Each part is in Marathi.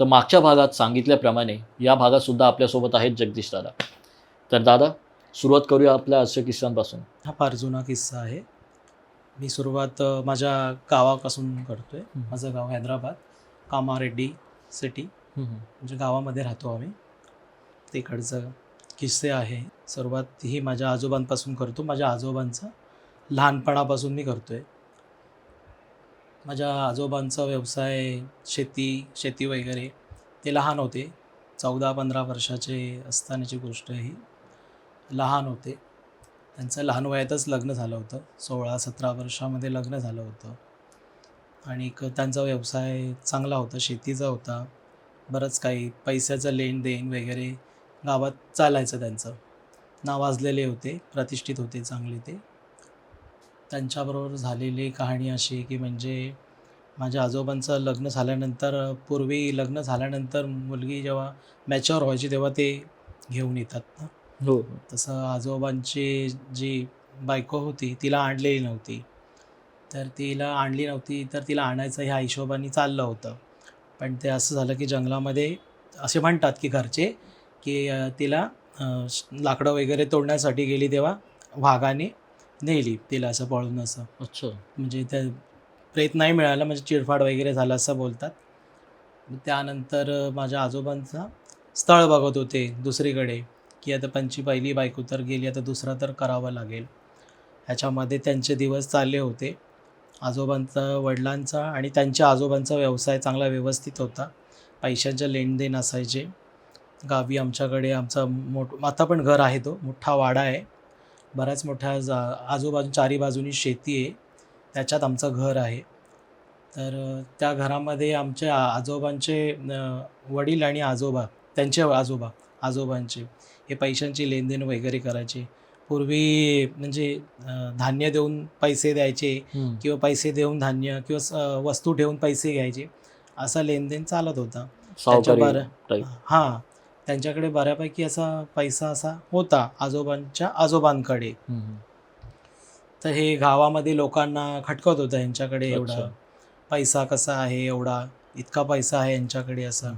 तर मागच्या भागात सांगितल्याप्रमाणे या भागात सुद्धा आपल्यासोबत आहेत जगदीश दादा. तर दादा सुरुवात करूया आपल्या हास्य किस्सांपासून हा फार जुना किस्सा आहे. मी सुरुवात माझ्या गावापासून करतो आहे. माझं गाव हैदराबाद कामारेड्डी सिटी. म्हणजे गावामध्ये राहतो आम्ही. तिकडचं किस्से आहे. सुरुवात ही माझ्या आजोबांपासून करतो. माझ्या आजोबांचं लहानपणापासून मी करतो आहे माझ्या आजोबांचा व्यवसाय शेती शेती वगैरे ते लहान होते. चौदा पंधरा वर्षाचे असतानाची गोष्ट ही. लहान होते. त्यांचं लहान वयातच लग्न झालं होतं. सोळा सतरा वर्षामध्ये लग्न झालं होतं. आणि त्यांचा व्यवसाय चांगला होता शेतीचा होता. बरंच काही पैशाचं लेनदेन वगैरे गावात चालायचं त्यांचं. नावाजलेले होते प्रतिष्ठित होते चांगले ते. त्यांच्याबरोबर झालेली कहाणी अशी की म्हणजे माझ्या आजोबांचं लग्न झाल्यानंतर पूर्वी लग्न झाल्यानंतर मुलगी जेव्हा मॅच्युअर व्हायची तेव्हा ते घेऊन येतात ना. हो. तसं आजोबांची जी बायको होती तिला आणलेली नव्हती. तर तिला आणली नव्हती तर तिला आणायचं ह्या हिशोबाने चाललं होतं. पण ते असं झालं की जंगलामध्ये असे म्हणतात की घरचे की तिला लाकडं वगैरे तोडण्यासाठी गेली तेव्हा वाघाने नेली तिला असं पळून असं. अच्छा. म्हणजे त्या प्रेत नाही मिळाला म्हणजे चिडफाड वगैरे झालं असं बोलतात. त्यानंतर माझ्या आजोबांचा स्थळ बघत होते दुसरीकडे की आता पंची पहिली बायको तर गेली आता दुसरा तर करावा लागेल. ह्याच्यामध्ये त्यांचे दिवस चालले होते. आजोबांचा वडिलांचा आणि त्यांच्या आजोबांचा व्यवसाय चांगला व्यवस्थित होता. पैशांचे लेनदेन असायचे. गावी आमच्याकडे आमचा मोठ आता पण घर आहे तो मोठा वाडा आहे. बऱ्याच मोठ्या जा आजूबाजू चारी बाजूनी शेती आहे. त्याच्यात आमचं घर आहे. तर त्या घरामध्ये आमच्या आजोबांचे वडील आणि आजोबा त्यांचे आजोबा आजोबांचे हे पैशांची लेनदेन वगैरे करायचे. पूर्वी म्हणजे धान्य देऊन पैसे द्यायचे. किंवा पैसे देऊन धान्य किंवा वस्तू ठेवून पैसे घ्यायचे. असा लेनदेन चालत होता. टाईप हां. त्यांच्याकडे बऱ्यापैकी असा पैसा असा होता आजोबांच्या आजोबांकडे. तर हे गावामध्ये लोकांना खटकत होतं यांच्याकडे एवढा. पैसा कसा आहे एवढा इतका पैसा आहे यांच्याकडे असा.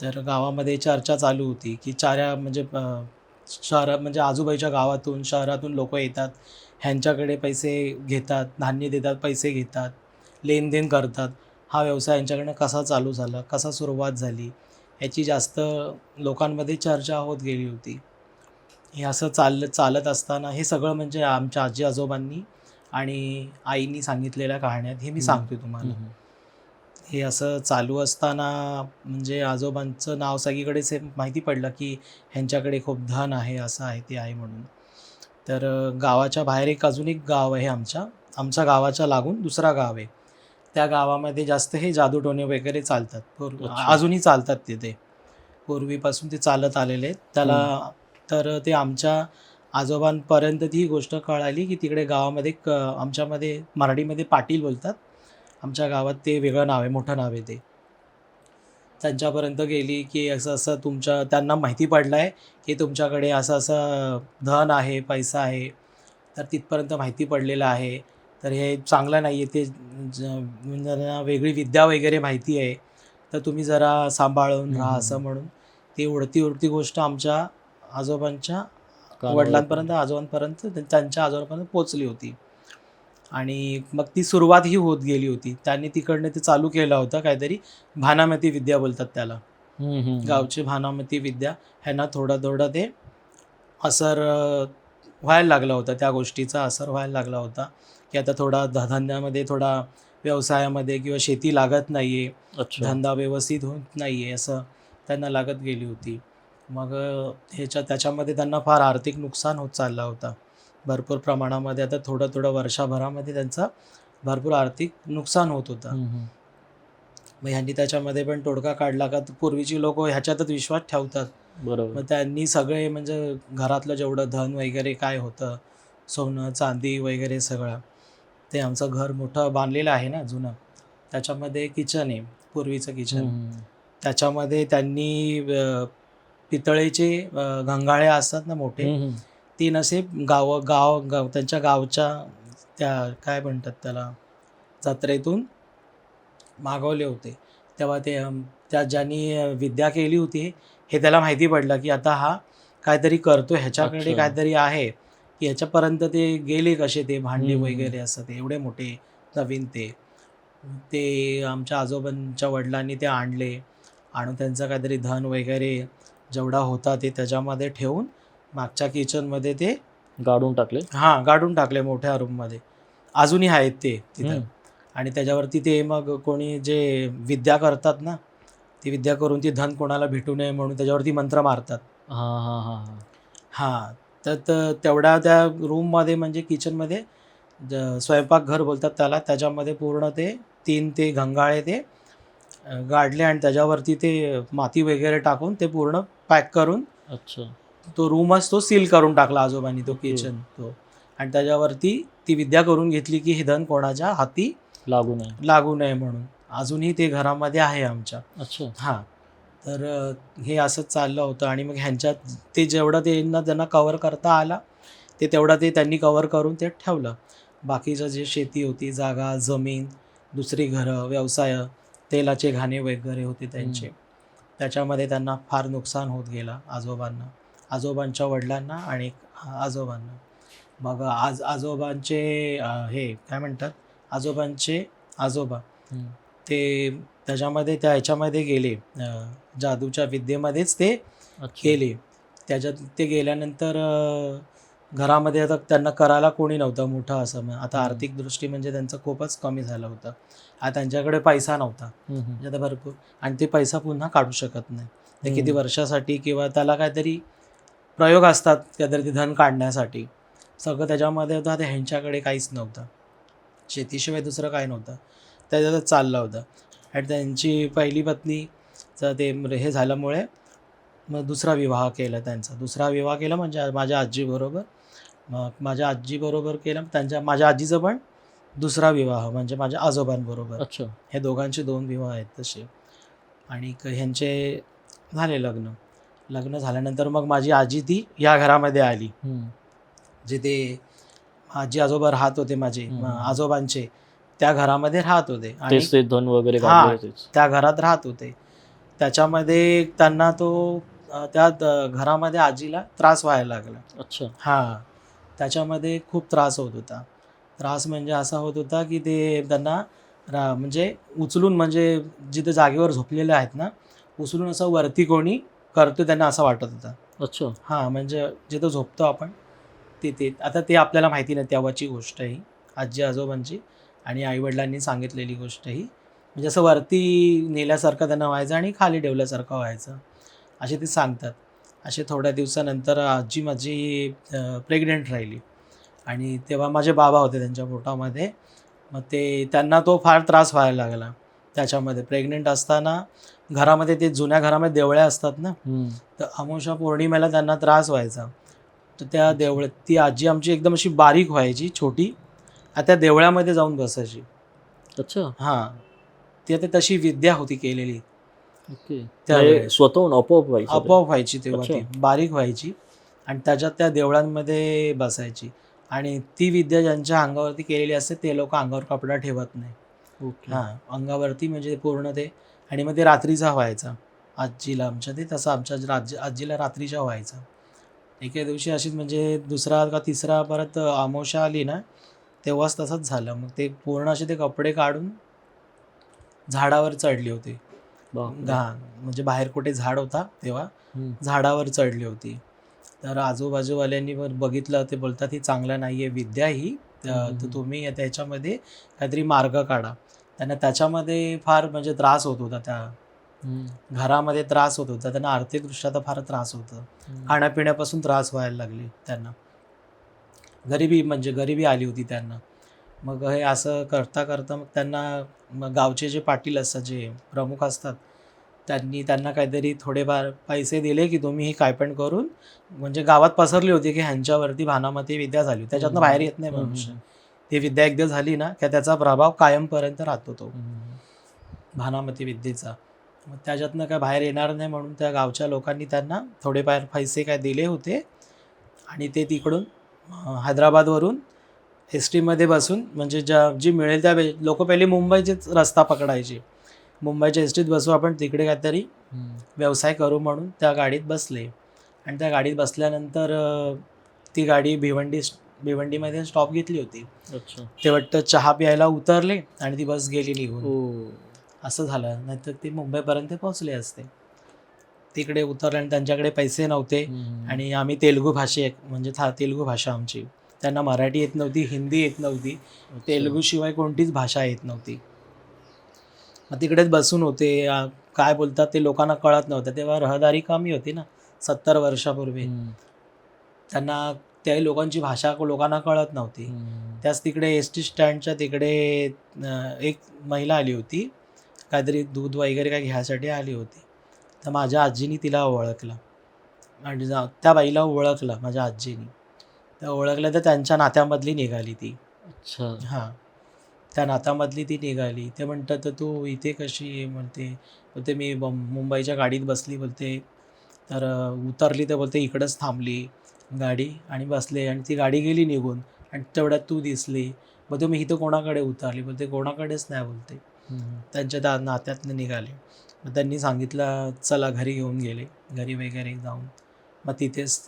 तर गावामध्ये चर्चा चालू होती की चाऱ्या म्हणजे शहरा म्हणजे आजूबाजूच्या गावातून शहरातून लोक येतात ह्यांच्याकडे पैसे घेतात धान्य देतात पैसे घेतात लेनदेन करतात हा व्यवसाय यांच्याकडनं कसा चालू झाला कसा सुरुवात झाली याची जास्त लोकांमध्ये चर्चा होत गेली होती. हे असं चाललं चालत असताना हे सगळं म्हणजे आमच्या आजी आजोबांनी आणि आईनी सांगितलेल्या कहाण्यात हे मी. सांगतोय तुम्हाला. हे असं चालू असताना म्हणजे आजोबांचं नाव सगळीकडेच हे माहिती पडलं की ह्यांच्याकडे खूप धन आहे असं आहे ते आहे म्हणून. तर गावाच्या बाहेर एक अजून एक गाव आहे आमच्या. आमच्या गावाच्या लागून दुसरा गाव आहे. त्या गावामध्ये जास्त हे जादूटोणे वगैरे चालतात. पूर्व. अजूनही चालतात तिथे पूर्वीपासून ते चालत आलेले आहेत. त्याला तर ते आमच्या आजोबांपर्यंत ती गोष्ट कळाली की तिकडे गावामध्ये क आमच्यामध्ये मराठीमध्ये पाटील बोलतात. आमच्या गावात ते वेगळं नाव आहे मोठं नाव आहे ते. त्यांच्यापर्यंत गेली की असं असं तुमच्या त्यांना माहिती पडलं आहे की तुमच्याकडे असं असं धन आहे पैसा आहे. तर तिथपर्यंत माहिती पडलेलं आहे. तर हे चांगलं नाही आहे ते म्हणजे त्यांना वेगळी विद्या वगैरे माहिती आहे तर तुम्ही जरा सांभाळून राहा. असं म्हणून. ती उडती उडती गोष्ट आमच्या आजोबांच्या वडिलांपर्यंत आजोबांपर्यंत त्यां- त्यांच्या आजोबांपर्यंत पोचली होती. आणि मग ती सुरुवात ही होत गेली होती. त्यांनी तिकडनं ते चालू केलं होतं काहीतरी भानामती विद्या बोलतात त्याला. गावची भानामती विद्या ह्यांना थोडं थोडं ते असर व्हायला लागला होता त्या गोष्टीचा असर व्हायला लागला होता. की आता थोडा ध- धंद्यामध्ये थोडा व्यवसायामध्ये किंवा शेती लागत नाही आहे धंदा व्यवस्थित होत नाही आहे असं त्यांना लागत गेली होती. मग ह्याच्या त्याच्यामध्ये त्यांना फार आर्थिक नुकसान होत चालला होता. भरपूर प्रमाणामध्ये आता थोडं थोडं वर्षभरामध्ये त्यांचा भरपूर आर्थिक नुकसान होत होता. मग ह्यांनी त्याच्यामध्ये पण तोडगा काढला का पूर्वीची लोक ह्याच्यातच विश्वास ठेवतात. बरोबर. मग त्यांनी सगळे म्हणजे घरातलं जेवढं धन वगैरे काय होतं सोनं चांदी वगैरे सगळं ते आमचं घर मोठं बांधलेलं आहे ना जुनं त्याच्यामध्ये किचन आहे पूर्वीचं किचन. त्याच्यामध्ये त्यांनी पितळेचे घंगाळे असतात ना मोठे. तीन असे गाव गाव गाव त्यांच्या गावच्या त्या काय म्हणतात त्याला जत्रेतून मागवले होते तेव्हा ते त्या ज्यांनी विद्या केली होती हे त्याला माहिती पडलं की आता हा काहीतरी करतो ह्याच्याकडे. काहीतरी आहे की ह्याच्यापर्यंत ते गेले कसे ते भांडे हम्म. वगैरे असं ते एवढे मोठे नवीन ते. ते आमच्या आजोबांच्या वडिलांनी ते आणले आणून त्यांचं काहीतरी धन वगैरे जेवढा होता ते त्याच्यामध्ये ठेवून मागच्या किचनमध्ये ते गाडून टाकले. हां गाडून टाकले मोठ्या रूममध्ये. अजूनही आहेत ते तिथं. आणि त्याच्यावरती ते मग कोणी जे विद्या करतात ना ती विद्या करून ती धन कोणाला भेटू नये म्हणून त्याच्यावरती मंत्र मारतात. हा हा हा हा. हां तर तेवढ्या त्या रूममध्ये म्हणजे किचनमध्ये ज- स्वयंपाकघर बोलतात त्याला त्याच्यामध्ये पूर्ण ते तीन ते घंगाळे ते गाडले आणि त्याच्यावरती ते माती वगैरे टाकून ते पूर्ण पॅक करून अच्छा. तो रूमच तो सील करून टाकला आजोबांनी तो. किचन तो. आणि त्याच्यावरती ती विद्या करून घेतली की हे धन कोणाच्या हाती लागू नये. लागू नये म्हणून. अजूनही ते घरामध्ये आहे आमच्या. अच्छा. हां. तर हे असंच चाललं होतं आणि मग ह्यांच्यात ते जेवढं त्यांना त्यांना कवर करता आला ते तेवढं ते त्यांनी कवर करून ते ठेवलं. बाकीचं जे शेती होती जागा जमीन दुसरी घरं व्यवसाय तेलाचे घाणे वगैरे होते त्यांचे. त्याच्यामध्ये त्यांना फार नुकसान होत गेलं आजोबांना. आजोबांच्या वडिलांना आणि आजोबांना. मग आज आजोबांचे हे काय म्हणतात? आजोबांचे आजोबा. ते त्याच्यामध्ये त्या ह्याच्यामध्ये गेले. जादूच्या विद्येमध्येच ते. गेले. त्याच्यात ते गेल्यानंतर घरामध्ये आता त्यांना करायला कोणी नव्हतं मोठं असं. मग आता. आर्थिक दृष्टी म्हणजे त्यांचं खूपच कमी झालं होतं. आता त्यांच्याकडे पैसा नव्हता. म्हणजे आता भरपूर आणि ते पैसा पुन्हा काढू शकत नाही. ते किती. वर्षासाठी किंवा त्याला काहीतरी प्रयोग असतात काहीतरी ते धन काढण्यासाठी. सगळं त्याच्यामध्ये होतं ते ह्यांच्याकडे काहीच नव्हतं. शेतीशिवाय दुसरं काय नव्हतं. त्याच्यातच चाललं होतं. आणि त्यांची पहिली पत्नीचं ते हे झाल्यामुळे मग दुसरा विवाह केला त्यांचा. दुसरा विवाह केला म्हणजे माझ्या आजीबरोबर मग माझ्या आजीबरोबर केला. त्यांच्या माझ्या आजीचं पण दुसरा विवाह म्हणजे माझ्या आजोबांबरोबर अच्छा. हे दोघांचे दोन विवाह आहेत तसे. आणि क- ह्यांचे झाले लग्न. लग्न झाल्यानंतर मग माझी आजी ती या घरामध्ये आली. जिथे आजी आजोबा राहत होते माझे आजोबांचे. त्या घरामध्ये राहत होते. आणि तेच ते धन वगैरे हा. काढले होतेच. त्या घरात राहत होते. त्याच्यामध्ये त्यांना तो अ, त्या द- घरामध्ये आजीला त्रास व्हायला लागला. अच्छा. हां त्याच्यामध्ये खूप त्रास होत होता. त्रास म्हणजे असा होत होता की ते त्यांना रा म्हणजे उचलून म्हणजे जिथे जागेवर झोपलेले आहेत ना उचलून असं वरती कोणी करतो त्यांना असं वाटत होतं. अच्छा. हां म्हणजे जिथं झोपतो आपण तिथे. आता ते आपल्याला माहिती नाही तेव्हाची गोष्ट ही. आजी आजोबांची आणि आईवडिलांनी सांगितलेली गोष्ट ही म्हणजे असं वरती नेल्यासारखं त्यांना व्हायचं आणि खाली ठेवल्यासारखं व्हायचं. असे ते सांगतात. असे थोड्या दिवसानंतर आजी माझी प्रेग्नेंट राहिली. आणि तेव्हा माझे बाबा होते त्यांच्या पोटामध्ये. मग ते त्यांना तो फार त्रास व्हायला लागला. त्याच्यामध्ये प्रेग्नेंट असताना घरामध्ये ते जुन्या घरामध्ये देवळ्या असतात ना. तर अमावस्या पौर्णिमेला त्यांना त्रास व्हायचा. तर त्या देवळ ती आजी आमची एकदम अशी बारीक व्हायची छोटी. आणि त्या देवळामध्ये जाऊन बसायची. अच्छा. हां. ती आता तशी विद्या होती केलेली. ओके. त्यावेळेस. म्हणजे स्वतःहून आपोआप व्हायचं ते. आपोआप व्हायची तेव्हा ती. अच्छा. बारीक व्हायची आणि त्याच्यात त्या देवळांमध्ये बसायची. आणि ती विद्या ज्यांच्या अंगावरती केलेली असते ते लोक अंगावर कपडा ठेवत नाही. ओके. हां. अंगावरती म्हणजे पूर्ण ते. आणि मग ते रात्रीचा व्हायचा. आजीला आमच्या ते तसं आमच्या राज आजीला रात्रीच्या व्हायचा. एके दिवशी अशीच म्हणजे दुसरा का तिसरा परत अमावस्या आली ना तेव्हाच तसंच झालं मग ते पूर्ण असे ते कपडे काढून झाडावर चढली होती. घाण म्हणजे बाहेर कुठे झाड होता तेव्हा. झाडावर चढली होती तर आजूबाजूवाल्यांनी बघितलं ते बोलतात ही चांगलं नाही आहे विद्या ही. तर तुम्ही त्याच्यामध्ये काहीतरी मार्ग काढा त्यांना त्याच्यामध्ये फार म्हणजे त्रास होत होता त्या. घरामध्ये त्रास होत होता त्यांना आर्थिकदृष्ट्या तर फार त्रास होतं. खाण्यापिण्यापासून त्रास व्हायला लागले त्यांना गरिबी म्हणजे गरिबी आली होती त्यांना. मग हे असं करता करता मग त्यांना मग गावचे जे पाटील असतात जे प्रमुख असतात त्यांनी त्यांना काहीतरी थोडेफार पैसे दिले की तुम्ही ही काय पण करून म्हणजे गावात पसरली होती की ह्यांच्यावरती भानामती विद्या झाली त्याच्यातनं बाहेर येत नाही. मनुष्य. ती विद्या एकदा झाली ना की त्याचा प्रभाव कायमपर्यंत राहतो तो. भानामती विद्येचा. मग त्याच्यातनं काय बाहेर येणार नाही म्हणून त्या गावच्या लोकांनी त्यांना थोडेफार पैसे काय दिले होते आणि ते तिकडून हैदराबादवरून एस टीमध्ये बसून म्हणजे ज्या जी मिळेल त्या लोक पहिले मुंबईचेच रस्ता पकडायचे. मुंबईच्या एस टीत बसू आपण तिकडे काहीतरी व्यवसाय करू म्हणून त्या गाडीत बसले. आणि त्या गाडीत बसल्यानंतर ती गाडी भिवंडी भिवंडीमध्ये स्टॉप घेतली होती. अच्छा. ते वाटतं चहा प्यायला उतरले आणि ती बस गेली निघून. ओ असं झालं. नाहीतर ते मुंबईपर्यंत पोहोचले असते. तिकडे उतरले आणि त्यांच्याकडे पैसे नव्हते. आणि आम्ही तेलुगू भाषे म्हणजे था तेलुगू भाषा आमची. त्यांना मराठी येत नव्हती हिंदी येत नव्हती. तेलुगू शिवाय कोणतीच भाषा येत नव्हती. मग तिकडेच बसून होते. काय बोलतात ते लोकांना कळत नव्हतं. तेव्हा रहदारी कमी होती ना सत्तर वर्षापूर्वी. त्यांना त्या लोकांची भाषा लोकांना कळत नव्हती. त्याच तिकडे एस टी स्टँडच्या तिकडे एक महिला आली होती. काहीतरी दूध वगैरे काय घ्यायसाठी आली होती. तर माझ्या आजीनी तिला ओळखलं. आणि जा- त्या बाईला ओळखलं माझ्या आजीनी. तर ओळखलं तर त्यांच्या नात्यामधली निघाली ती. अच्छा. हां. त्या नात्यामधली ती निघाली. ते म्हणतात तर तू इथे कशी आहे? म्हणते. बोलते मी बं- मुंबईच्या गाडीत बसली. बोलते. तर उतरली तर बोलते इकडंच थांबली गाडी. आणि बसले. आणि ती गाडी गेली निघून. आणि तेवढ्यात तू दिसली. बोलते मी इथं कोणाकडे उतरली? बोलते कोणाकडेच नाही. बोलते. त्यांच्या त्या नात्यातनं निघाले. मग त्यांनी सांगितलं चला घरी घेऊन गेले घरी वगैरे जाऊन. मग तिथेच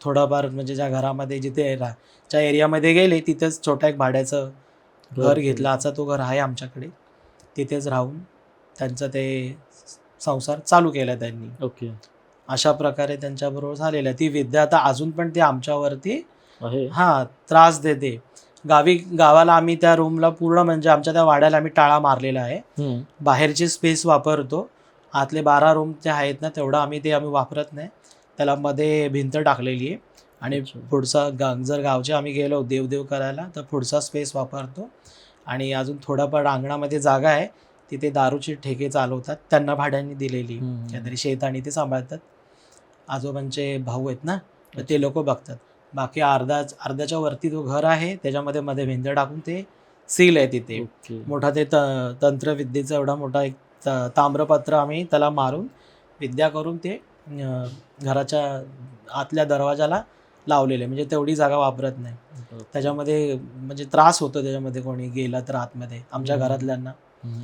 थोडंफार म्हणजे ज्या घरामध्ये जिथे रा ज्या एरियामध्ये गेले तिथेच छोटा एक भाड्याचं घर घेतलं. आजचा तो घर आहे आमच्याकडे. तिथेच राहून त्यांचं ते संसार चालू केला त्यांनी. ओके. अशा प्रकारे त्यांच्याबरोबर झालेलं ती विद्या आता अजून पण ती आमच्यावरती हां त्रास देते. गावी गावाला आम्ही त्या रूमला पूर्ण म्हणजे आमच्या त्या वाड्याला आम्ही टाळा मारलेला आहे. बाहेरची स्पेस वापरतो. आतले बारा रूम जे आहेत ना तेवढं आम्ही ते आम्ही वापरत नाही. त्याला मध्ये भिंत टाकलेली आहे. आणि. पुढचा गा जर गावचे आम्ही गेलो देवदेव करायला तर पुढचा स्पेस वापरतो. आणि अजून थोडाफार अंगणामध्ये जागा आहे. तिथे दारूचे ठेके चालवतात. त्यांना भाड्याने दिलेली. काहीतरी शेत आणि ते सांभाळतात. आजोबांचे भाऊ आहेत ना तर ते लोक बघतात. बाकी अर्धा अर्ध्याच्या वरती तो घर आहे त्याच्यामध्ये मध्ये भिंत टाकून ते सील आहे तिथे. मोठा ते तंत्रविद्येचा एवढा मोठा एक ताम्रपत्र आम्ही त्याला मारून विद्या करून ते घराच्या आतल्या दरवाजाला लावलेले. म्हणजे तेवढी जागा वापरत नाही. त्याच्यामध्ये म्हणजे त्रास होतो त्याच्यामध्ये कोणी गेला तर आतमध्ये आमच्या. घरातल्यांना.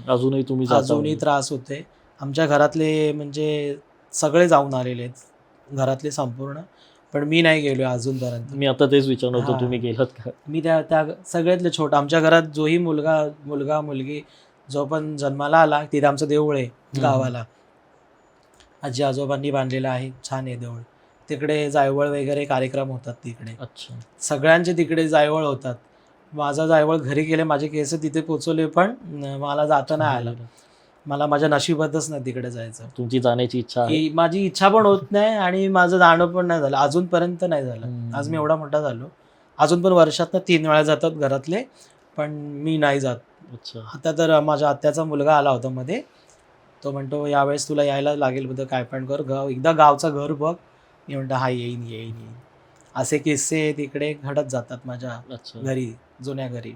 अजूनही तुम्ही अजूनही म्हणजे. त्रास होते आमच्या घरातले म्हणजे सगळे जाऊन आलेले आहेत. घरातले संपूर्ण पण मी नाही गेलो अजूनपर्यंत. मी आता तेच विचारणार होतो. तुम्ही गेलात का? मी त्या त्या सगळ्यातले छोटं आमच्या घरात जोही मुलगा मुलगा मुलगी जो पण जन्माला आला तिथे आमचं देऊळ आहे गावाला. आजी आजोबांनी बांधलेलं आहे छान आहे देऊळ. तिकडे जायवळ वगैरे कार्यक्रम होतात तिकडे. अच्छा. सगळ्यांचे तिकडे जायवळ होतात. माझा जायवळ घरी गेले माझे केस तिथे पोचवले पण मला जाता नाही आलं. मला माझ्या नशिबातच नाही तिकडे जायचं. तुमची जाण्याची इच्छा आहे. ही माझी इच्छा पण होत नाही आणि माझं जाणं पण नाही झालं. अजूनपर्यंत नाही झालं. हम्म. आज मी एवढा मोठा झालो. अजून पण वर्षातनं तीन वेळा जातात घरातले पण मी नाही जात. अच्छा. आता तर माझ्या आत्याचा मुलगा आला होता मध्ये. तो म्हणतो यावेळेस तुला यायला लागेल बद्दल काय पण कर गाव एकदा गावचं घर बघ. मी म्हणतो हा येईन येईन येईन. असे किस्से तिकडे घडत जातात माझ्या अच्छा. घरी जुन्या घरी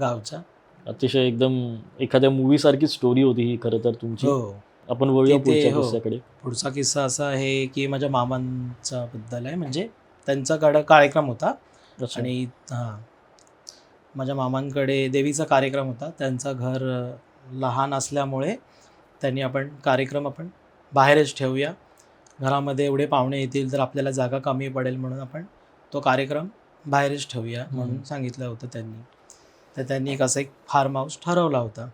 गावच्या. अतिशय एकदम एखाद्या मूवी सारखी स्टोरी होती ही खरं तर तुमची. हो. आपण वळूया तिथे, पुढच्या हो. किस्स्याकडे. पुढचा किस्सा असा आहे की माझ्या मामांचा बद्दल आहे. म्हणजे त्यांच्याकडे कार्यक्रम होता. अच्छा. आणि हां. माझ्या मामांकडे देवीचा कार्यक्रम होता. त्यांचं घर अ, लहान असल्यामुळे त्यांनी आपण कार्यक्रम आपण बाहेरच ठेवूया. घरामध्ये एवढे पाहुणे येतील तर आपल्याला जागा कमी पडेल म्हणून आपण तो कार्यक्रम बाहेरच ठेवूया म्हणून हम्म. सांगितलं होतं त्यांनी. तर त्यांनी एक असं एक फार्म हाऊस ठरवला होता.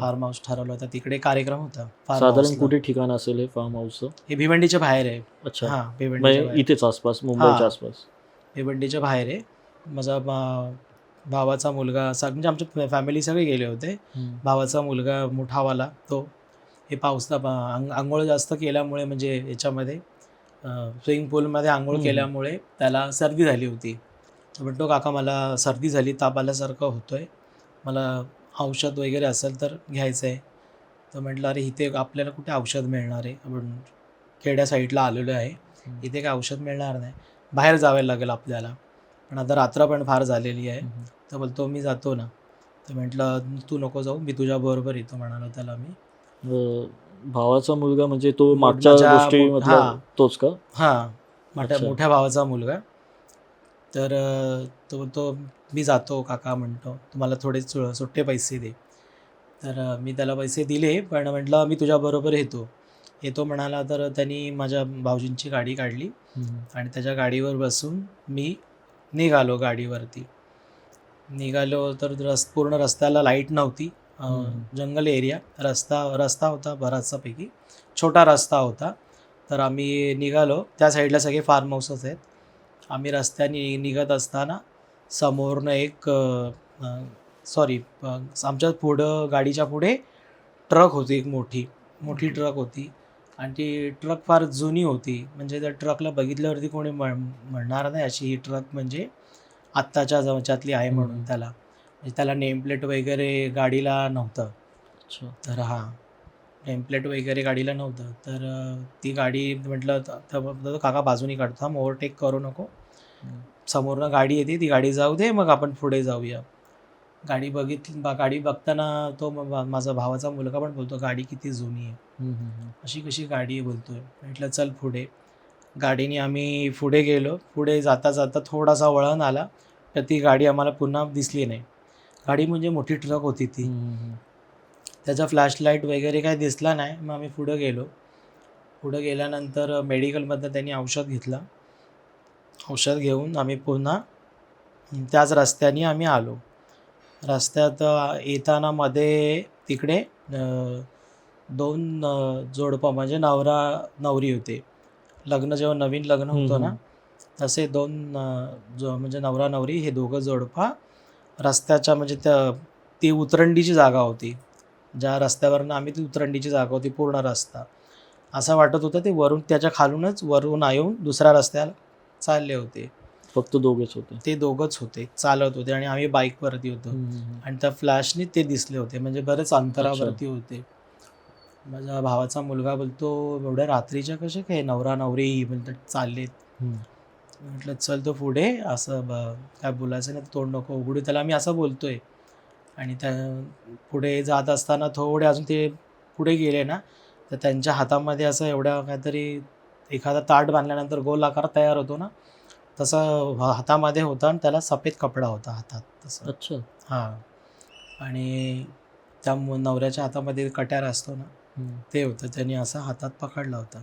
फार्म हाऊस ठरवला होता. तिकडे कार्यक्रम होता. फार्म साधारण. कुठे ठिकाण असेल हे फार्म हाऊसचं हे भिवंडीच्या बाहेर आहे. अच्छा. हां भिवंडीच्या म्हणजे. इथेच आसपास मुंबईच्या. आसपास. भिवंडीच्या बाहेर आहे. माझा भावाचा मुलगा असा म्हणजे आमच्या फॅमिली सगळे गेले होते. भावाचा मुलगा मोठावाला तो. हे पावसा आंघोळ जास्त केल्यामुळे म्हणजे याच्यामध्ये स्विमिंग पूलमध्ये आंघोळ. केल्यामुळे त्याला सर्दी झाली होती. म्हणतो काका मला सर्दी झाली ताप आल्यासारखं होतं आहे मला औषध वगैरे असेल तर घ्यायचं आहे तर म्हटलं अरे इथे आपल्याला कुठे औषध मिळणार आहे? आपण खेड्या साईडला आलेलो आहे. इथे काय औषध मिळणार नाही. बाहेर जावं लागेल आपल्याला. पण आता रात्र पण फार झालेली आहे. तर बोलतो मी जातो ना. तर म्हटलं तू नको जाऊ. मी तुझ्या बरोबर येतो म्हणालो त्याला मी. भावाचा मुलगा म्हणजे तो मागच्या हा. तोच का? हां. मोठ्या. मोठ्या भावाचा मुलगा. तर तो तो मी जातो काका म्हणतो. तुम्हाला थोडे सु- सुट्टे पैसे दे. तर मी त्याला पैसे दिले पण म्हटलं मी तुझ्याबरोबर येतो. येतो म्हणाला तर त्यांनी माझ्या भाऊजींची गाडी काढली आणि त्याच्या गाडीवर बसून मी निघालो गाडीवरती. निघालो तर रस पूर्ण रस्त्याला लाइट नव्हती. जंगल एरिया. रस्ता रस्ता होता बराचसापैकी. छोटा रस्ता होता. तर आम्ही निघालो. त्या साईडला सगळे फार्म हाऊसच आहेत. आम्ही रस्त्याने निघत असताना समोरनं एक सॉरी आमच्या पुढं गाडीच्या पुढे ट्रक होती एक मोठी मोठी ट्रक होती. आणि ती ट्रक फार जुनी होती. म्हणजे त्या ट्रकला बघितल्यावरती कोणी म्हण म्हणणार नाही अशी ही ट्रक म्हणजे आत्ताच्या जवळच्यातली आहे म्हणून. त्याला. म्हणजे त्याला नेमप्लेट वगैरे गाडीला नव्हतं. तर हां. नेमप्लेट वगैरे गाडीला नव्हतं. तर ती गाडी म्हटलं तर काका बाजूनी काढतो थांब ओव्हरटेक करू नको. समोरनं गाडी येते ती गाडी जाऊ दे मग आपण पुढे जाऊया. गाडी बघितली बा- गाडी बघताना तो माझा भावाचा मुलगा पण बोलतो गाडी किती जुनी आहे. अशी कशी गाडी आहे बोलतोय. म्हटलं चल पुढे. गाडीने आम्ही पुढे गेलो. पुढे जाता जाता थोडासा वळण आला तर ती गाडी आम्हाला पुन्हा दिसली नाही. गाडी म्हणजे मोठी ट्रक होती ती. त्याचा फ्लॅशलाईट वगैरे काही दिसला नाही मग आम्ही पुढं गेलो. पुढं गेल्यानंतर मेडिकलमधनं त्यांनी औषध घेतलं. औषध घेऊन आम्ही पुन्हा त्याच रस्त्याने आम्ही आलो. रस्त्यात येताना मध्ये तिकडे दोन जोडपं म्हणजे नवरा नवरी होते. लग्न जेव्हा नवीन लग्न होतं ना. तसे दोन जो म्हणजे नवरा नवरी हे दोघं जोडपा रस्त्याच्या म्हणजे त्या ती उतरंडीची जागा होती. ज्या रस्त्यावरनं आम्ही ती उतरंडीची जागा होती पूर्ण रस्ता. असं वाटत होतं ते वरून त्याच्या खालूनच वरून येऊन दुसऱ्या रस्त्याला चालले होते. फक्त दोघेच होते. ते दोघंच होते चालत होते आणि आम्ही बाईकवरती होतो. आणि त्या फ्लॅशने ते दिसले होते म्हणजे बरेच अंतरावरती होते. माझ्या भावाचा मुलगा बोलतो एवढ्या रात्रीच्या कसे काय नवरा नवरी म्हणतात चाललेत. म्हटलं चल तो पुढे असं काय बोलायचं नाही तोंड नको उघडू. त्याला मी असं बोलतोय. आणि त्या पुढे जात असताना थोडे अजून ते पुढे गेले ना तर त्यांच्या हातामध्ये असं एवढ्या काहीतरी एखादा ताट बांधल्यानंतर गोल आकार तयार होतो ना तसं हातामध्ये होता आणि त्याला सफेद कपडा होता हातात तसं. अच्छा. हां. आणि त्या नवऱ्याच्या हातामध्ये कट्यार असतो ना. ते होतं. त्यांनी असं हातात पकडला होता.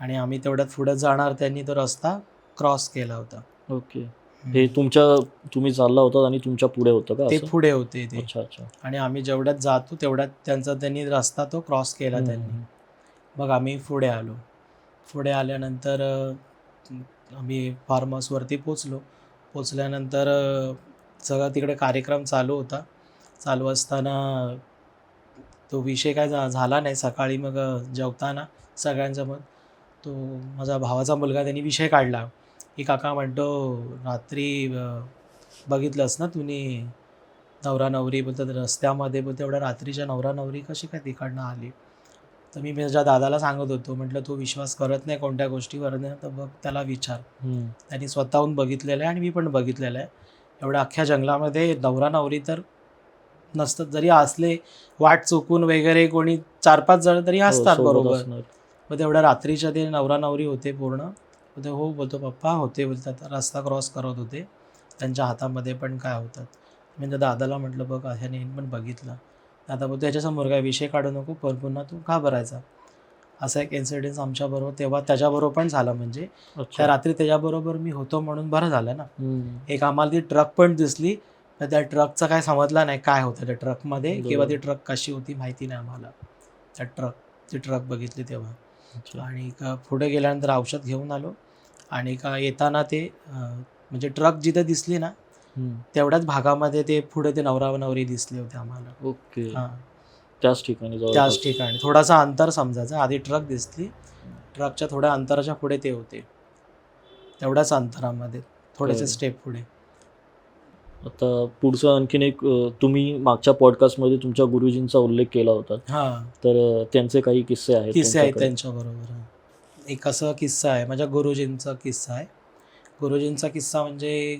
आणि आम्ही तेवढ्यात पुढे जाणार त्यांनी तो रस्ता क्रॉस केला होता. ओके. हे तुमच्या तुम्ही चालला होता आणि तुमच्यापुढे होतं का ते असं? पुढे होते ते. अच्छा अच्छा. आणि आम्ही जेवढ्यात जातो तेवढ्यात त्यांचा त्यांनी रस्ता तो क्रॉस केला हम्म, त्यांनी. मग आम्ही पुढे आलो. पुढे आल्यानंतर अ, आम्ही फार्म हाऊसवरती पोचलो पोचल्यानंतर अ, सगळा तिकडे कार्यक्रम चालू होता. चालू असताना तो विषय काय झा झाला नाही. सकाळी मग अ, जेवताना सगळ्यांचा मग तो माझा भावाचा मुलगा त्यांनी विषय काढला. की काका म्हणतो रात्री बघितलंस ना तुम्ही नवरा नवरी बोलतात रस्त्यामध्ये बोलतो एवढ्या रात्रीच्या नवरा नवरी कशी काय तिकडनं आली? तर मी माझ्या दादाला सांगत होतो म्हटलं तो विश्वास करत नाही कोणत्या गोष्टीवर नाही तर बघ त्याला विचार. त्यांनी स्वतःहून बघितलेलं आहे आणि मी पण बघितलेलं आहे. एवढ्या अख्ख्या जंगलामध्ये नवरा नवरी तर नसतात जरी असले वाट चुकून वगैरे कोणी चार पाच जण तरी हो, असतात बरोबर. मग तेवढ्या रात्रीच्या ते नवरा नवरी होते पूर्ण. मग ते हो बोलतो पप्पा होते बोलतात रस्ता क्रॉस करत होते. त्यांच्या हातामध्ये पण काय होतात म्हणजे दादाला म्हटलं बघ ह्याने पण बघितलं. दादा बोलतो याच्यासमोर काय विषय काढू नको पण पुन्हा तू का भरायचा असा एक इन्सिडेन्स आमच्याबरोबर तेव्हा त्याच्याबरोबर पण झाला म्हणजे. त्या रात्री त्याच्याबरोबर मी होतो म्हणून बरं झालं ना. एक आम्हाला ती ट्रक पण दिसली तर त्या ट्रकचा काय समजला नाही काय होतं त्या ट्रकमध्ये किंवा ती ट्रक कशी होती माहिती नाही आम्हाला. त्या ट्रक ती ट्रक बघितली तेव्हा. आणि पुढे गेल्यानंतर औषध घेऊन आलो. आणि का येताना ते म्हणजे ट्रक जिथे दिसली ना. तेवढ्याच भागामध्ये ते पुढे ते नवरा नवरी दिसले होते आम्हाला. ओके. हां. त्याच ठिकाणी. त्याच ठिकाणी. थोडासा अंतर समजायचं. आधी ट्रक दिसली. ट्रकच्या थोड्या अंतराच्या पुढे ते होते. तेवढ्याच अंतरामध्ये. थोडेसे. स्टेप पुढे. आता पुढचं आणखीन एक तुम्ही मागच्या पॉडकास्टमध्ये तुमच्या गुरुजींचा उल्लेख केला होता. हां. तर त्यांचे काही किस्से आहेत किस्से आहेत? त्यांच्याबरोबर. एक असं किस्सा आहे. माझ्या गुरुजींचा किस्सा आहे. गुरुजींचा किस्सा म्हणजे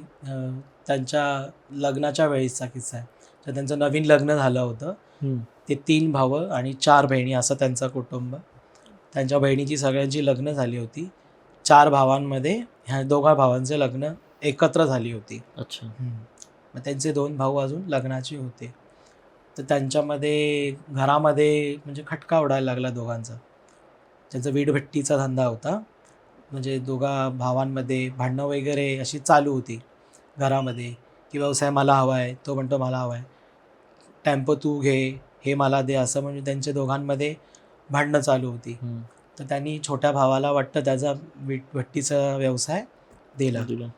त्यांच्या लग्नाच्या वेळेचा किस्सा आहे. तर त्यांचं नवीन लग्न झालं होतं. ते तीन भावं आणि चार बहिणी असं त्यांचं कुटुंब. त्यांच्या बहिणीची सगळ्यांची लग्न झाली होती. चार भावांमध्ये ह्या दोघा भावांचे लग्न एकत्र झाली होती. अच्छा. मग त्यांचे दोन भाऊ अजून लग्नाचे होते. तर त्यांच्यामध्ये घरामध्ये म्हणजे खटका उडायला लागला दोघांचा. त्यांचा वीटभट्टीचा धंदा होता म्हणजे दोघा भावांमध्ये भांडणं वगैरे अशी चालू होती घरामध्ये की व्यवसाय मला हवा आहे तो म्हणतो मला हवा आहे टेम्पो तू घे हे मला दे असं म्हणजे त्यांच्या दोघांमध्ये भांडणं चालू होती. तर त्यांनी छोट्या भावाला वाटतं त्याचा वीटभट्टीचा व्यवसाय दिला दिलं.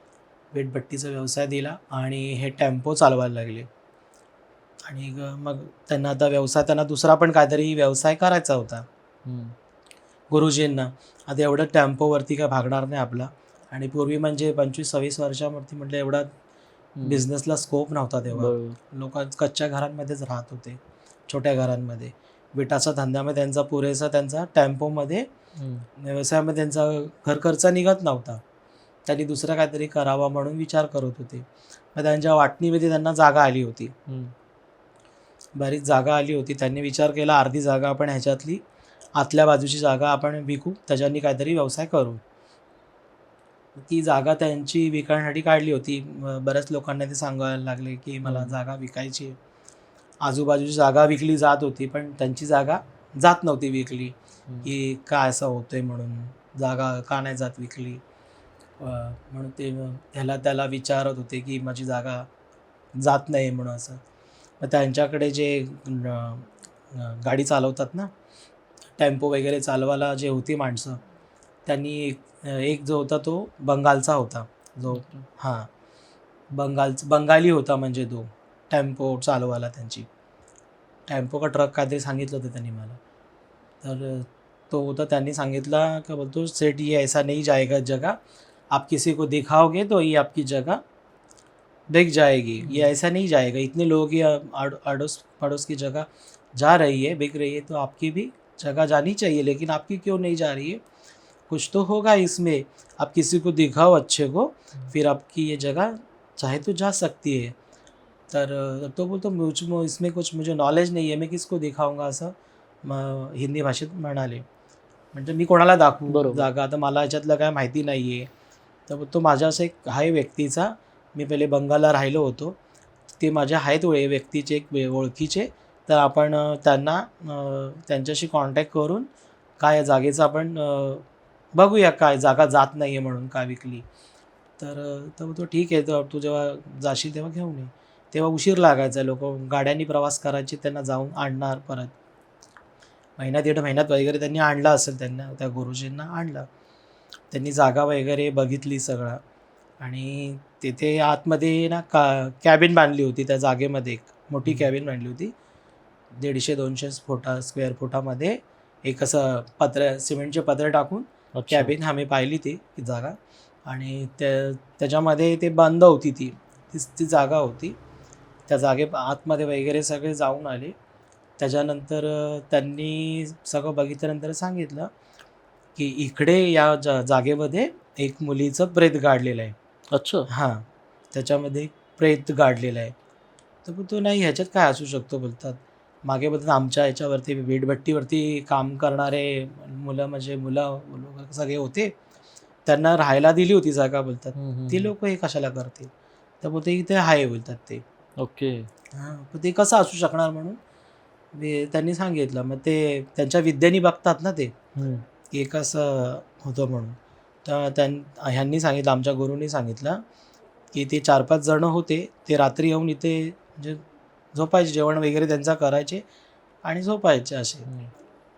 वीटभट्टीचा व्यवसाय दिला आणि हे टेम्पो चालवायला लागले आणि मग त्यांना आता व्यवसाय त्यांना दुसरा पण काहीतरी व्यवसाय करायचा होता. गुरुजींना आता एवढं टेम्पोवरती काय भागणार नाही आपला आणि पूर्वी म्हणजे पंचवीस सव्वीस वर्षावरती म्हटलं एवढा. बिझनेसला स्कोप नव्हता तेव्हा. लोक कच्च्या घरांमध्येच राहत होते छोट्या घरांमध्ये विटाच्या धंद्यामध्ये त्यांचा पुरेसा त्यांचा टेम्पोमध्ये. व्यवसायामध्ये त्यांचा घर खर्च निघत नव्हता त्यांनी दुसरं काहीतरी करावा म्हणून विचार करत होते मग त्यांच्या वाटणीमध्ये त्यांना जागा आली होती. बरीच जागा आली होती त्यांनी विचार केला अर्धी जागा आपण ह्याच्यातली आतल्या बाजूची जागा आपण विकू त्याच्यानी काहीतरी व्यवसाय करू ती जागा त्यांची विकण्यासाठी काढली होती बऱ्याच लोकांना ते सांगायला लागले की मला. जागा विकायची. आजूबाजूची जागा विकली जात होती पण त्यांची जागा जात नव्हती विकली. की काय असं होतंय म्हणून जागा का नाही जात विकली म्हणून ते ह्याला त्याला विचारत होते की माझी जागा जात नाही म्हणून असं मग त्यांच्याकडे जे गाडी चालवतात ना टेम्पो वगैरे चालवायला जे होती माणसं त्यांनी एक एक जो होता तो बंगालचा होता. जो हां. बंगाल बंगाली होता म्हणजे तो. टेम्पो चालवायला त्यांची. टेम्पो का ट्रक काहीतरी सांगितलं होतं त्यांनी मला. तर तो होता त्यांनी सांगितला का बोलतो सेठ ये ऐसा नहीं जाएगा जगह. आप किसी को दिखाओगे तो ये आपकी जगह बिक जाएगी. ये ऐसा नहीं जाएगा. इतने लोगों की अड़ोस पड़ोस की जगह जा रही है बिक रही है तो आपकी भी जगह जानी चाहिए लेकिन आपकी क्यों नहीं जा रही है? कुछ तो होगा इसमें। आप किसी को दिखाओ अच्छे को फिर आपकी ये जगह चाहे तो जा सकती है। तर तो बोलतो मुझ मो- इसमें कुछ मुझे नॉलेज नहीं है मैं किसको दिखाऊंगा असं म हिंदी भाषेत म्हणाले म्हणजे मी कोणाला दाखवू. जागा आता मला याच्यातलं काय माहिती नाही आहे तर तो माझ्या असं एक आहे व्यक्तीचा. मी पहिले बंगालला राहिलो होतो. ते माझ्या आहेत व्यक्तीचे एक ओळखीचे. तर आपण त्यांना त्यांच्याशी कॉन्टॅक्ट करून काय जागेचं आपण बघूया काय जागा जात नाही आहे म्हणून का विकली. तर तर तो ठीक आहे तर तू जेव्हा जाशील तेव्हा घेऊन ये. तेव्हा उशीर लागायचा लोक. गाड्यांनी प्रवास करायचे त्यांना जाऊन आणणार परत. महिना दीड महिन्यात वगैरे त्यांनी आणला असेल त्यांना त्या गुरुजींना आणलं. त्यांनी जागा वगैरे बघितली सगळं. आणि तिथे आतमध्ये ना का कॅबिन बांधली होती त्या जागेमध्ये एक. मोठी. कॅबिन बांधली होती. दीडशे दोनशे फुटा स्क्वेअर फुटामध्ये एक असं पत्र सिमेंटचे पत्र टाकून. कॅबिन आम्ही पाहिली ती ती जागा. आणि त्या त्याच्यामध्ये ते बंद होती ती. ती ती जागा होती. त्या जागे आतमध्ये वगैरे सगळे जाऊन आले. त्याच्यानंतर त्यांनी सगळं बघितल्यानंतर सांगितलं की इकडे या जा जागेमध्ये एक मुलीचं प्रेत गाडलेलं आहे. अच्छा. हां. त्याच्यामध्ये प्रेत गाडलेलं आहे. तर बोलतो नाही ह्याच्यात काय असू शकतो? बोलतात. मागे बोलतात आमच्या ह्याच्यावरती वीटभट्टीवरती काम करणारे मुलं म्हणजे मुलं सगळे होते. त्यांना राहायला दिली होती जागा बोलतात. ती लोक हे कशाला करतील? तर बोलते इथे आहे बोलतात ते. ओके. हां ते कसं असू शकणार म्हणून? त्यांनी सांगितलं. मग ते त्यांच्या विद्येने बघतात ना ते. की कसं होतं म्हणून. तर त्यां ह्यांनी सांगितलं आमच्या गुरुनी सांगितलं की ते चार पाच जणं होते. ते रात्री येऊन इथे म्हणजे झोपायचे जेवण वगैरे त्यांचा करायचे आणि झोपायचे असे.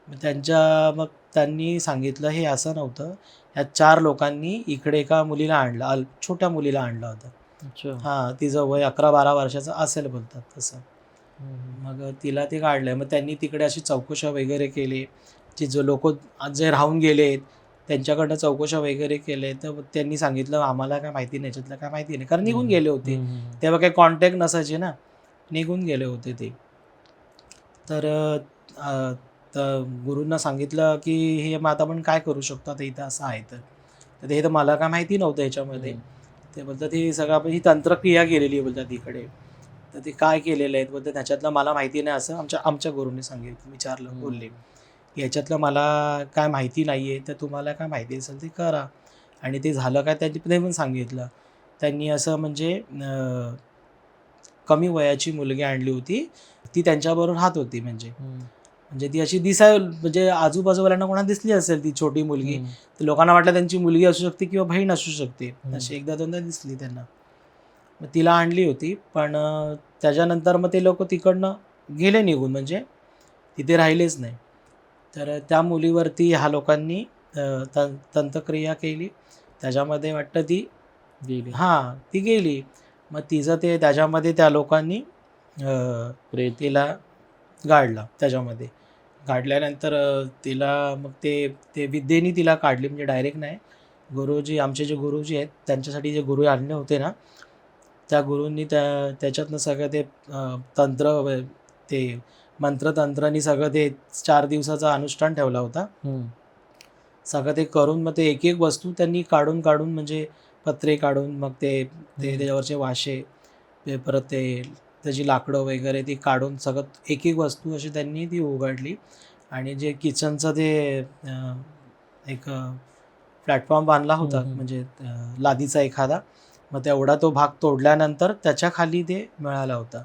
मग त्यांच्या मग त्यांनी सांगितलं हे असं नव्हतं. ह्या चार लोकांनी इकडे एका मुलीला आणलं अल छोट्या मुलीला आणलं होतं. हां तिचं वय अकरा बारा वर्षाचं असेल बोलतात तसं. मग तिला ते काढलं मग त्यांनी तिकडे अशी चौकशा वगैरे केली जे जो लोक जे राहून गेलेत त्यांच्याकडनं चौकशा वगैरे केले. तर त्यांनी सांगितलं आम्हाला काय माहिती नाही याच्यातलं काय माहिती नाही. कारण निघून गेले होते. तेव्हा काही कॉन्टॅक्ट नसायचे ना. निघून गेले होते ते. तर तर गुरूंना सांगितलं की हे मग आता आपण काय करू शकतो? आता इथं असं आहे तर. तर हे तर मला काय माहिती नव्हतं ह्याच्यामध्ये. ते बोलतात ही सगळं आपण ही तंत्रक्रिया केलेली आहे बोलतात इकडे. तर ते काय केलेलं आहे बोलतात ह्याच्यातलं मला माहिती नाही असं आमच्या आमच्या गुरूंनी सांगितलं विचारलं बोलले. की ह्याच्यातलं मला काय माहिती नाही आहे तर तुम्हाला काय माहिती असेल ते करा. आणि ते झालं काय? त्यांनी पण सांगितलं. त्यांनी असं म्हणजे कमी वयाची मुलगी आणली होती ती त्यांच्याबरोबर राहत होती म्हणजे. म्हणजे ती अशी दिसाय म्हणजे आजूबाजूवाल्यांना कोणाला दिसली असेल ती छोटी मुलगी तर लोकांना वाटलं त्यांची मुलगी असू शकते किंवा बहीण असू शकते. अशी एकदा दोनदा दिसली त्यांना. मग तिला आणली होती पण त्याच्यानंतर मग ते लोक तिकडनं गेले निघून म्हणजे तिथे राहिलेच नाही. तर त्या मुलीवरती ह्या लोकांनी अं, तं तंत्रक्रिया केली. त्याच्यामध्ये वाटतं ती गेली. हां ती गेली. मग तिचं ते त्याच्यामध्ये त्या लोकांनी तिला गाडला त्याच्यामध्ये. गाडल्यानंतर तिला मग ते ते विद्येने तिला काढली म्हणजे डायरेक्ट नाही. गुरुजी आमचे जे गुरुजी आहेत त्यांच्यासाठी जे गुरु आणले होते ना त्या गुरूंनी त्या त्याच्यातनं सगळं ते तंत्र ते मंत्रतंत्रांनी सगळं ते चार दिवसाचा अनुष्ठान ठेवला होता. सगळं ते करून मग ते एक एक वस्तू त्यांनी काढून काढून म्हणजे पत्रे काढून मग ते ते. त्याच्यावरचे वाशे ते परत ते त्याची लाकडं वगैरे ती काढून सगळं एक एक वस्तू अशी त्यांनी ती उघडली आणि जे किचनचं ते एक प्लॅटफॉर्म बांधला होता. म्हणजे लादीचा एखादा मग तेवढा तो भाग तोडल्यानंतर त्याच्याखाली ते मिळाला होता.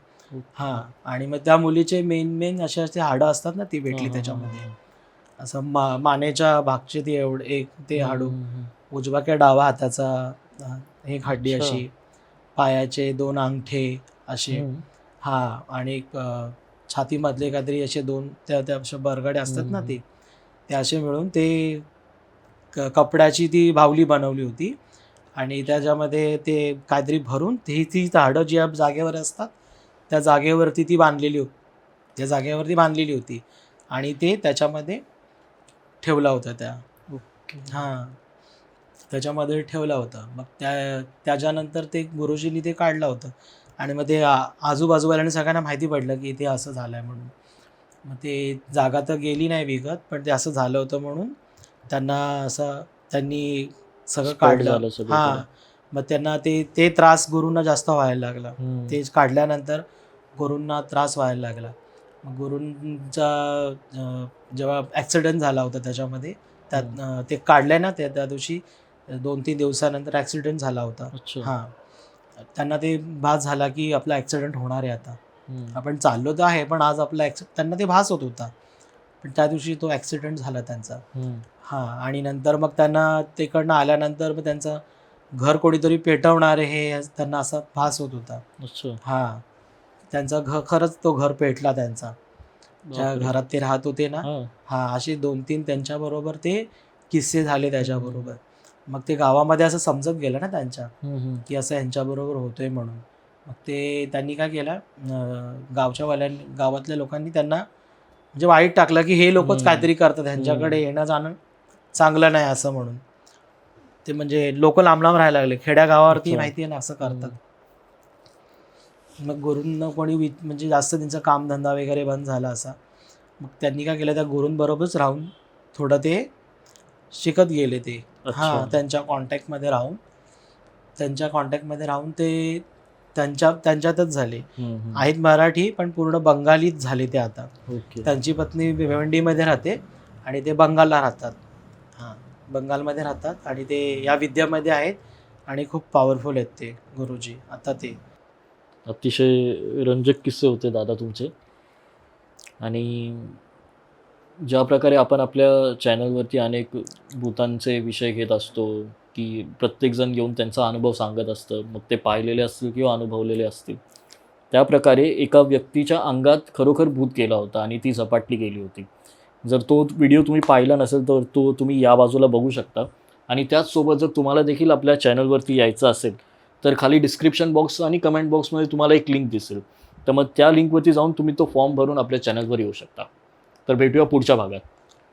हां आणि मग त्या मुलीचे मेन मेन अशा असे हाडं असतात ना ती भेटली त्याच्यामध्ये असं मा मानेच्या भागचे ती एवढे एक ते. हाडू उजवा किंवा डावा हाताचा एक हड्डी अच्छा. अशी पायाचे दोन अंगठे असे हम्म. हा आणि एक अं, छातीमधले काहीतरी असे दोन त्या त्या अशा बरगडे असतात ना हम्म. ते ते असे मिळून ते क- कपड्याची ती बाहुली बनवली होती आणि त्याच्यामध्ये ते काहीतरी भरून ती ती झाडं ज्या जागेवर असतात त्या जागेवरती ती बांधलेली होती त्या जागेवरती बांधलेली होती आणि ते त्याच्यामध्ये ठेवला होता त्या ओके. हां त्याच्यामध्ये ठेवला होता. मग त्या त्याच्यानंतर ते गुरुजींनी ते काढलं होतं. आणि मग ते आजूबाजूवाल्यांनी सगळ्यांना माहिती पडलं की इथे असं झालं आहे म्हणून. मग ते जागा तर गेली नाही विकत पण ते असं झालं होतं म्हणून त्यांना असं त्यांनी सगळं काढलं. हां. मग त्यांना ते ते त्रास गुरूंना जास्त व्हायला लागला. ते काढल्यानंतर गुरूंना त्रास व्हायला लागला. मग गुरूंचा जेव्हा ॲक्सिडेंट झाला होता त्याच्यामध्ये त्यात ते काढले ना त्या त्या दिवशी दोन तीन दिवसानंतर ॲक्सिडेंट झाला होता. हां. त्यांना ते भास झाला की आपला ॲक्सिडेंट होणार आहे आता. आपण चाललो तर आहे पण आज आपला ॲक्सि त्यांना ते भास होत होता. पण त्या दिवशी तो ॲक्सिडेंट झाला त्यांचा. हां. आणि नंतर मग त्यांना तिकडनं आल्यानंतर मग त्यांचं घर कोणीतरी पेटवणार आहे हे त्यांना असा भास होत होता. हां. त्यांचा घ खरंच तो घर पेटला त्यांचा. ज्या. घरात ते राहत होते ना. हा. हां. असे दोन तीन त्यांच्याबरोबर ते किस्से झाले त्याच्याबरोबर. मग ते गावामध्ये असं समजत गेलं ना त्यांच्या. की असं यांच्याबरोबर होतोय म्हणून. मग ते त्यांनी काय केलं? गावच्या वाल्यांनी गावातल्या लोकांनी त्यांना म्हणजे वाईट टाकलं की हे लोकच. काहीतरी करतात ह्यांच्याकडे येणं जाणं चांगलं नाही असं म्हणून. ते म्हणजे लोक लांब लांब राहायला लागले. खेड्या गावावरती. माहिती आहे ना असं करतात. मग गुरूंना कोणी म्हणजे जास्त त्यांचा कामधंदा वगैरे बंद झाला असा. मग त्यांनी काय केलं? त्या गुरूंबरोबरच राहून थोडं ते शिकत गेले ते. हां त्यांच्या कॉन्टॅक्टमध्ये राहून. त्यांच्या कॉन्टॅक्टमध्ये राहून ते त्यांच्या त्यांच्यातच झाले. आहेत मराठी पण पूर्ण बंगालीच झाले ते आता. त्यांची पत्नी भिवंडीमध्ये राहते आणि ते बंगालला राहतात. हां बंगालमध्ये राहतात आणि ते या विद्यामध्ये आहेत आणि खूप पॉवरफुल आहेत ते गुरुजी आता ते. अतिशय रंजक किस्से होते दादा तुमचे. आणि ज्या प्रकारे आपण आपल्या चॅनलवरती अनेक भूतांचे विषय घेत असतो की प्रत्येकजण येऊन त्यांचा अनुभव सांगत असतं मग ते पाहिलेले असतील किंवा अनुभवलेले असतील. त्या प्रकारे एका व्यक्तीच्या अंगात खरोखर भूत गेला होता आणि ती झपाटली गेली होती. जर तो व्हिडिओ तुम्ही पाहिला नसेल तर तो तुम्ही या बाजूला बघू शकता. आणि त्याचसोबत जर तुम्हाला देखील आपल्या चॅनलवरती यायचं असेल तर खाली डिस्क्रिप्शन बॉक्स आणि कमेंट बॉक्समध्ये तुम्हाला एक लिंक दिसेल. तर मग त्या लिंकवरती जाऊन तुम्ही तो फॉर्म भरून आपल्या चॅनलवर येऊ शकता. तर भेटूया पुढच्या भागात.